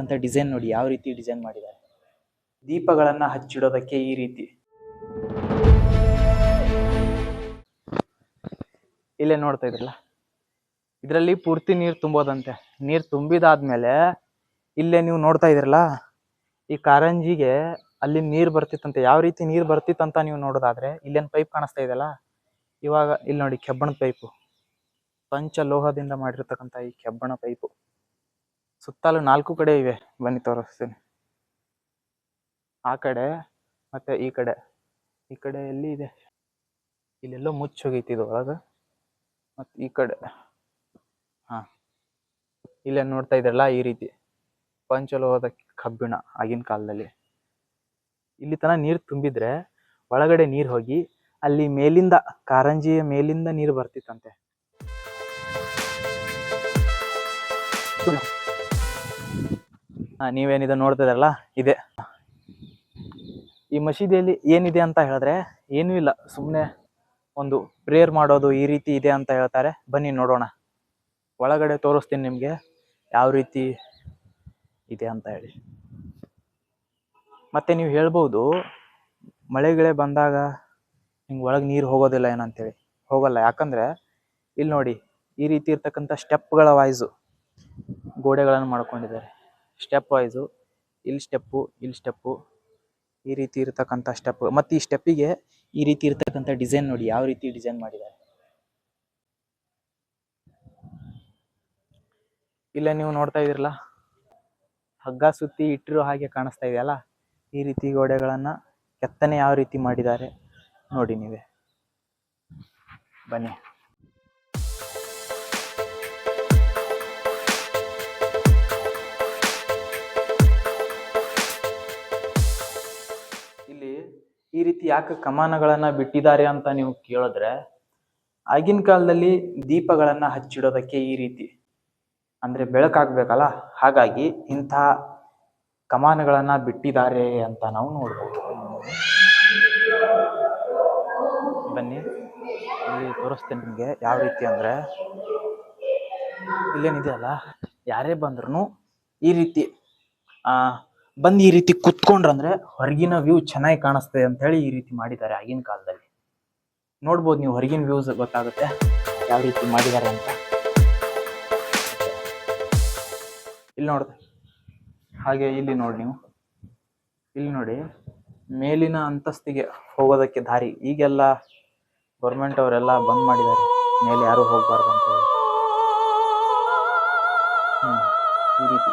ಇರ್ತಕ್ಕಂಥ ಡಿಸೈನ್ ನೋಡಿ, ಯಾವ ರೀತಿ ಡಿಸೈನ್ ಮಾಡಿದ್ದಾರೆ. ದೀಪಗಳನ್ನು ಹಚ್ಚಿಡೋದಕ್ಕೆ ಈ ರೀತಿ. ಇಲ್ಲೇ ನೋಡ್ತಾ ಇದ್ರಲ್ಲ? ಇದರಲ್ಲಿ ಪೂರ್ತಿ ನೀರು ತುಂಬೋದಂತೆ. ನೀರು ತುಂಬಿದಾದ್ಮೇಲೆ ಇಲ್ಲೇ ನೀವು ನೋಡ್ತಾ ಇದ್ರಲ್ಲ, ಈ ಕಾರಂಜಿಗೆ ಅಲ್ಲಿ ನೀರು ಬರ್ತಿತ್ತಂತೆ. ಯಾವ ರೀತಿ ನೀರು ಬರ್ತಿತ್ತಂತ ನೀವು ನೋಡೋದಾದ್ರೆ, ಇಲ್ಲೇನು ಪೈಪ್ ಕಾಣಿಸ್ತಾ ಇದೆಯಲ್ಲ? ಇವಾಗ, ಇಲ್ಲಿ ನೋಡಿ, ಕೆಬ್ಬಣದ ಪೈಪು. ಪಂಚ ಲೋಹದಿಂದ ಮಾಡಿರ್ತಕ್ಕಂಥ ಈ ಕೆಬ್ಬಣ ಪೈಪು. ಸುತ್ತಲೂ ನಾಲ್ಕು ಕಡೆ ಇವೆ. ಬನ್ನಿ ತೋರಿಸ್ತೀನಿ. ಆ ಕಡೆ ಮತ್ತೆ ಈ ಕಡೆ. ಈ ಕಡೆ ಎಲ್ಲಿ ಇದೆ? ಇಲ್ಲೆಲ್ಲೋ ಮುಚ್ಚಿ ಹೋಗೈತಿ ಇದು ಒಳಗ. ಮತ್ತೆ ಈ ಕಡೆ. ಹಾ. ಇಲ್ಲೇ ನೋಡ್ತಾ ಇದ್ರಲ್ಲ ಈ ರೀತಿ. ಪಂಚಲೋಹದ ಕಬ್ಬಿಣ ಆಗಿನ ಕಾಲದಲ್ಲಿ. ಇಲ್ಲಿ ತನಕ ನೀರು ತುಂಬಿದ್ರೆ ಒಳಗಡೆ ನೀರು ಹೋಗಿ ಅಲ್ಲಿ ಮೇಲಿಂದ, ಕಾರಂಜಿಯ ಮೇಲಿಂದ ನೀರು ಬರ್ತಿತ್ತಂತೆ. ನೀವೇನಿದೆ ನೋಡ್ತಾ ಇದ್ರಲ್ಲ ಇದೆ. ಈ ಮಸೀದಿಯಲ್ಲಿ ಏನಿದೆ ಅಂತ ಹೇಳಿದ್ರೆ ಏನೂ ಇಲ್ಲ ಸುಮ್ಮನೆ ಒಂದು ಪ್ರೇಯರ್ ಮಾಡೋದು ಈ ರೀತಿ ಇದೆ ಅಂತ ಹೇಳ್ತಾರೆ. ಬನ್ನಿ ನೋಡೋಣ. ಒಳಗಡೆ ತೋರಿಸ್ತೀನಿ ನಿಮಗೆ ಯಾವ ರೀತಿ ಇದೆ ಅಂತ ಹೇಳಿ. ಮತ್ತೆ ನೀವು ಹೇಳ್ಬೋದು, ಮಳೆಗಳೇ ಬಂದಾಗ ಹಿಂಗೆ ಒಳಗೆ ನೀರು ಹೋಗೋದಿಲ್ಲ ಏನಂತೇಳಿ. ಹೋಗಲ್ಲ, ಯಾಕಂದರೆ ಇಲ್ಲಿ ನೋಡಿ, ಈ ರೀತಿ ಇರ್ತಕ್ಕಂಥ ಸ್ಟೆಪ್ಗಳ ವಾಯ್ಸು ಗೋಡೆಗಳನ್ನು ಮಾಡ್ಕೊಂಡಿದ್ದಾರೆ. ಸ್ಟೆಪ್ ವೈಸು ಇಲ್ಲಿ ಸ್ಟೆಪ್ಪು ಇಲ್ಲಿ ಸ್ಟೆಪ್ಪು ಈ ರೀತಿ ಇರ್ತಕ್ಕಂಥ ಸ್ಟೆಪ್ ಮತ್ತು ಈ ಸ್ಟೆಪ್ಪಿಗೆ ಈ ರೀತಿ ಇರತಕ್ಕಂಥ ಡಿಸೈನ್ ನೋಡಿ, ಯಾವ ರೀತಿ ಡಿಸೈನ್ ಮಾಡಿದ್ದಾರೆ? ಇಲ್ಲ, ನೀವು ನೋಡ್ತಾ ಇದಿರಲ್ಲ ಹಗ್ಗ ಸುತ್ತಿ ಇಟ್ಟಿರೋ ಹಾಗೆ ಕಾಣಿಸ್ತಾ ಇದೆಯಲ್ಲ ಈ ರೀತಿ ಗೋಡೆಗಳನ್ನು ಕೆತ್ತನೆ ಯಾವ ರೀತಿ ಮಾಡಿದ್ದಾರೆ? ನೋಡಿ ನೀವೇ. ಬನ್ನಿ. ಈ ರೀತಿ ಯಾಕೆ ಕಮಾನಗಳನ್ನು ಬಿಟ್ಟಿದ್ದಾರೆ ಅಂತ ನೀವು ಕೇಳಿದ್ರೆ, ಆಗಿನ ಕಾಲದಲ್ಲಿ ದೀಪಗಳನ್ನ ಹಚ್ಚಿಡೋದಕ್ಕೆ ಈ ರೀತಿ, ಅಂದ್ರೆ ಬೆಳಕಾಗ್ಬೇಕಲ್ಲ? ಹಾಗಾಗಿ ಇಂತಹ ಕಮಾನುಗಳನ್ನ ಬಿಟ್ಟಿದ್ದಾರೆ ಅಂತ ನಾವು ನೋಡ್ಬೋದು. ಬನ್ನಿ, ಇಲ್ಲಿ ತೋರಿಸ್ತೇನೆ ನಿಮಗೆ ಯಾವ ರೀತಿ ಅಂದ್ರೆ ಇಲ್ಲೇನಿದೆಯಲ್ಲ ಯಾರೇ ಬಂದ್ರು ಈ ರೀತಿ, ಆ ಬಂದು ಈ ರೀತಿ ಕುತ್ಕೊಂಡ್ರಂದ್ರೆ ಹೊರಗಿನ ವ್ಯೂ ಚೆನ್ನಾಗಿ ಕಾಣಿಸ್ತದೆ ಅಂತ ಹೇಳಿ ಈ ರೀತಿ ಮಾಡಿದ್ದಾರೆ ಆಗಿನ ಕಾಲದಲ್ಲಿ. ನೋಡ್ಬೋದು ನೀವು ಹೊರಗಿನ ವ್ಯೂಸ್ ಗೊತ್ತಾಗುತ್ತೆ ಯಾವ ರೀತಿ ಮಾಡಿದ್ದಾರೆ ಅಂತ. ಇಲ್ಲಿ ನೋಡ್ದೆ. ಹಾಗೆ ಇಲ್ಲಿ ನೋಡಿ ನೀವು. ಇಲ್ಲಿ ನೋಡಿ, ಮೇಲಿನ ಅಂತಸ್ತಿಗೆ ಹೋಗೋದಕ್ಕೆ ದಾರಿ. ಈಗೆಲ್ಲ ಗೌರ್ಮೆಂಟ್ ಅವರೆಲ್ಲ ಬಂದ್ ಮಾಡಿದ್ದಾರೆ. ಮೇಲೆ ಯಾರು ಹೋಗ್ಬಾರ್ದು ಅಂತ ಹೇಳಿ. ಈ ರೀತಿ.